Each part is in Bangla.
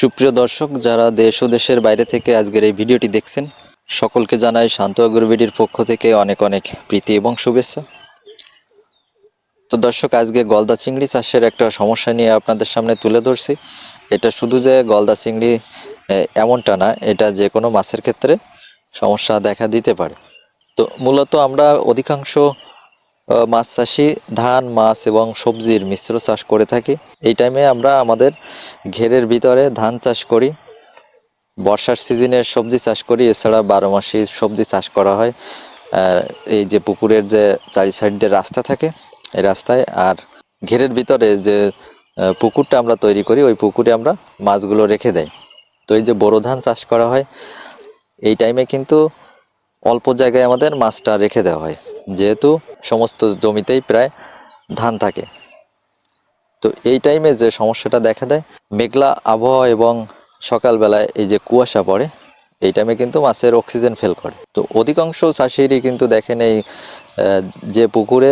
সুপ্রিয় দর্শক, যারা দেশ ও দেশের বাইরে থেকে আজকের এই ভিডিওটি দেখছেন, সকলকে জানাই শান্ত আগরবিডির পক্ষ থেকে অনেক অনেক প্রীতি এবং শুভেচ্ছা। তো দর্শক, আজকে গলদা চিংড়ি চাষের একটা সমস্যা নিয়ে আপনাদের সামনে তুলে ধরছি। এটা শুধু যে গলদা চিংড়ি এমনটা না, এটা যে কোনো মাছের ক্ষেত্রে সমস্যা দেখা দিতে পারে। তো মূলত আমরা অধিকাংশ মাছ চাষি, ধান, মাছ এবং সবজির মিশ্র চাষ করে থাকি। এই টাইমে আমরা আমাদের ঘেরের ভিতরে ধান চাষ করি। বর্ষার সিজনে সবজি চাষ করি, এছাড়া বারো মাসে সবজি চাষ করা হয়। এই যে পুকুরের যে চারি সাইড দিয়ে রাস্তা থাকে, এই রাস্তায়। আর ঘেরের ভিতরে যে পুকুরটা আমরা তৈরি করি, ওই পুকুরে আমরা মাছগুলো রেখে দেই। তো এই যে বোরো ধান চাষ করা হয়, এই টাইমে কিন্তু অল্প জায়গায় আমাদের মাছটা রেখে দেওয়া হয়। যেহেতু সমস্ত জমিতেই প্রায় ধান থাকে। তো এই টাইমে যে সমস্যাটা দেখা দেয়, মেঘলা আবহাওয়া এবং সকালবেলায় এই যে কুয়াশা পড়ে, এই টাইমে কিন্তু মাছের অক্সিজেন ফেল করে। তো অধিকাংশ চাষিরই কিন্তু দেখেন এই যে পুকুরে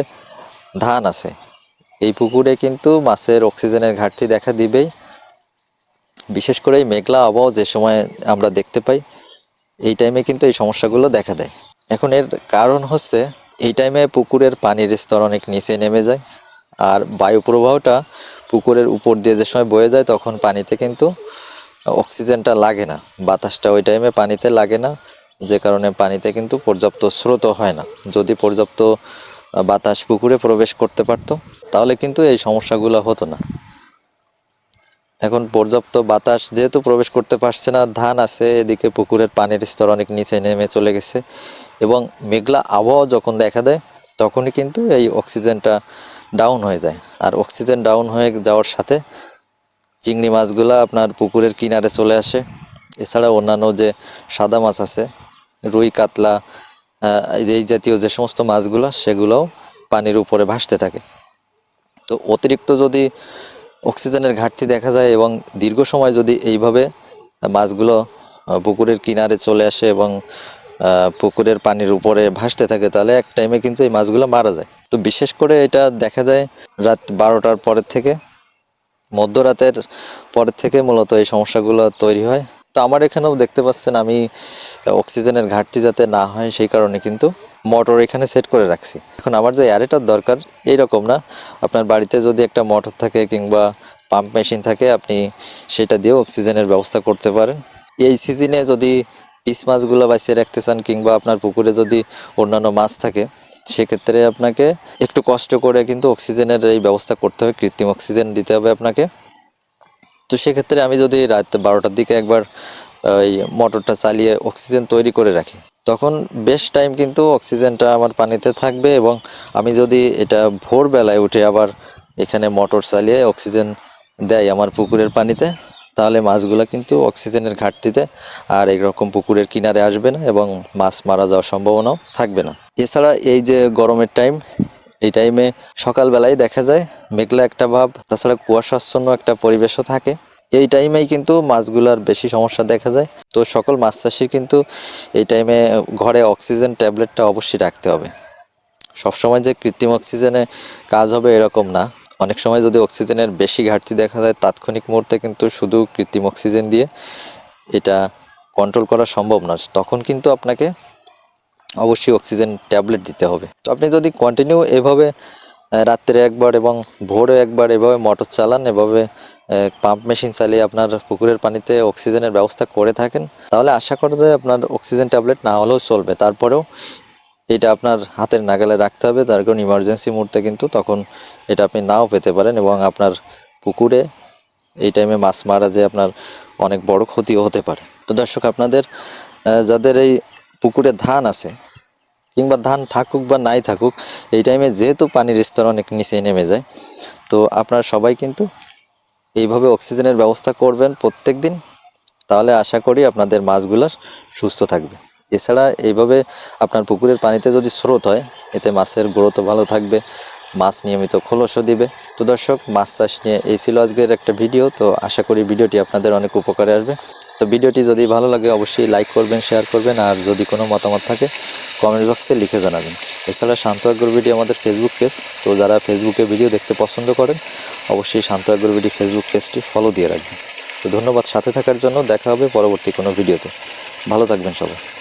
ধান আছে, এই পুকুরে কিন্তু মাছের অক্সিজেনের ঘাটতি দেখা দিবেই। বিশেষ করে এই মেঘলা আবহাওয়া যে সময় আমরা দেখতে পাই, এই টাইমে কিন্তু এই সমস্যাগুলো দেখা দেয়। এখন এর কারণ হচ্ছে এই টাইমে পুকুরের পানির স্তর অনেক নিচে নেমে যায় আর বায়ু প্রবাহটা পুকুরের উপর দিয়ে যে সময় বয়ে যায় তখন পানিতে কিন্তু অক্সিজেনটা লাগে না। বাতাসটা ওই টাইমে পানিতে লাগে না, যে কারণে পানিতে কিন্তু পর্যাপ্ত স্রোত হয় না। যদি পর্যাপ্ত বাতাস পুকুরে প্রবেশ করতে পারতো, তাহলে কিন্তু এই সমস্যাগুলো হতো না। এখন পর্যাপ্ত বাতাস যেহেতু প্রবেশ করতে পারছে না, ধান আছে, এদিকে পুকুরের পানির স্তর অনেক নিচে নেমে চলে গেছে। এবং মেঘলা আবহাওয়া যখন দেখা দেয়, তখনই কিন্তু এই অক্সিজেনটা ডাউন হয়ে যায়। আর অক্সিজেন ডাউন হয়ে যাওয়ার সাথে চিংড়ি মাছগুলো আপনার পুকুরের কিনারে চলে আসে। এছাড়া অন্যান্য যে সাদা মাছ আছে, রুই, কাতলা এই জাতীয় যে সমস্ত মাছগুলো, সেগুলোও পানির উপরে ভাসতে থাকে। তো অতিরিক্ত যদি অক্সিজেনের ঘাটতি দেখা যায় এবং দীর্ঘ সময় যদি এইভাবে মাছগুলো পুকুরের কিনারে চলে আসে এবং পুকুরের পানির উপরে ভাসতে থাকে, তাহলে এক টাইমে কিন্তু এই মাছগুলো মারা যায়। তো বিশেষ করে এটা দেখা যায় রাত বারোটার পরের থেকে, মধ্যরাতের পরের থেকে মূলত এই সমস্যাগুলো তৈরি হয়। তো আমার এখানেও দেখতে পাচ্ছেন আমি অক্সিজেনের ঘাটতি যাতে না হয় সেই কারণে কিন্তু মোটর এখানে সেট করে রাখছি। এখন আমার যে অ্যারেটার দরকার এই রকম না, আপনার বাড়িতে যদি একটা মোটর থাকে কিংবা পাম্প মেশিন থাকে, আপনি সেটা দিয়েও অক্সিজেনের ব্যবস্থা করতে পারেন। এই সিজনে যদি পিস মাছগুলো বাঁচিয়ে রাখতে চান কিংবা আপনার পুকুরে যদি অন্যান্য মাছ থাকে, সেক্ষেত্রে আপনাকে একটু কষ্ট করে কিন্তু অক্সিজেনের এই ব্যবস্থা করতে হবে, কৃত্রিম অক্সিজেন দিতে হবে আপনাকে। তো সেক্ষেত্রে আমি যদি রাত বারোটার দিকে একবার ওই মোটরটা চালিয়ে অক্সিজেন তৈরি করে রাখি, তখন বেশ টাইম কিন্তু অক্সিজেনটা আমার পানিতে থাকবে এবং আমি যদি এটা ভোরবেলায় উঠে আবার এখানে মোটর চালিয়ে অক্সিজেন দেয় আমার পুকুরের পানিতে তাহলে মাছগুলো কিন্তু অক্সিজেনের ঘাটতিতে আর এরকম পুকুরের কিনারে আসবে না এবং মাছ মারা যাওয়ার সম্ভাবনাও থাকবে না। এছাড়া এই যে গরমের টাইম এই টাইমে সকালবেলায় দেখা যায় মেঘলা একটা ভাব, তাছাড়া কুয়াশাচ্ছন্ন একটা পরিবেশও থাকে। এই টাইমেই কিন্তু মাছগুলার বেশি সমস্যা দেখা যায়। তো সকল মাছ চাষির কিন্তু এই টাইমে ঘরে অক্সিজেন ট্যাবলেটটা অবশ্যই রাখতে হবে। সবসময় যে কৃত্রিম অক্সিজেনে কাজ হবে এরকম না। অনেক সময় যদি অক্সিজেনের বেশি ঘাটতি দেখা যায়, তাৎক্ষণিক মুহূর্তে কিন্তু শুধু কৃত্রিম অক্সিজেন দিয়ে এটা কন্ট্রোল করা সম্ভব না তখন কিন্তু আপনাকে অবশ্যই অক্সিজেন ট্যাবলেট দিতে হবে। তো আপনি যদি কন্টিনিউ এভাবে রাত্রে একবার এবং ভোরে একবার এভাবে মোটর চালান, এভাবে পাম্প মেশিন চালিয়ে আপনার পুকুরের পানিতে অক্সিজেনের ব্যবস্থা করে থাকেন, তাহলে আশা করা যায় আপনার অক্সিজেন ট্যাবলেট না হলেও চলবে। তারপরেও এটা আপনার হাতের নাগালে রাখতে হবে। তার কারণ ইমার্জেন্সি মুহূর্তে কিন্তু তখন এটা আপনি নাও পেতে পারেন এবং আপনার পুকুরে এই টাইমে মাছ মারা যে আপনার অনেক বড় ক্ষতিও হতে পারে। তো দর্শক, আপনাদের যাদের এই পুকুরে ধান আছে কিংবা ধান থাকুক বা নাই থাকুক, এই টাইমে যেহেতু পানির স্তর অনেক নিচে নেমে যায়, তো আপনারা সবাই কিন্তু এইভাবে অক্সিজেনের ব্যবস্থা করবেন প্রত্যেক দিন তাহলে আশা করি আপনাদের মাছগুলো সুস্থ থাকবে। এছাড়া এইভাবে আপনার পুকুরের পানিতে যদি স্রোত হয়, এতে মাছের গ্রোথও ভালো থাকবে, মাছ নিয়মিত খোলসও দিবে। তো দর্শক, মাছ চাষ নিয়ে এই ছিল আজকের একটা ভিডিও, তো আশা করি ভিডিওটি আপনাদের অনেক উপকারে আসবে। তো ভিডিওটি যদি ভালো লাগে, অবশ্যই লাইক করবেন, শেয়ার করবেন, আর যদি কোনো মতামত থাকে কমেন্ট বক্সে লিখে জানাবেন। এছাড়া শান্ত ভিডিও আমাদের ফেসবুক পেজ তো যারা ফেসবুকে ভিডিও দেখতে পছন্দ করেন, অবশ্যই শান্ত ভিডিও ফেসবুক পেজটি ফলো দিয়ে রাখবেন। তো ধন্যবাদ সাথে থাকার জন্য, দেখা হবে পরবর্তী কোনো ভিডিওতে ভালো থাকবেন সবাই।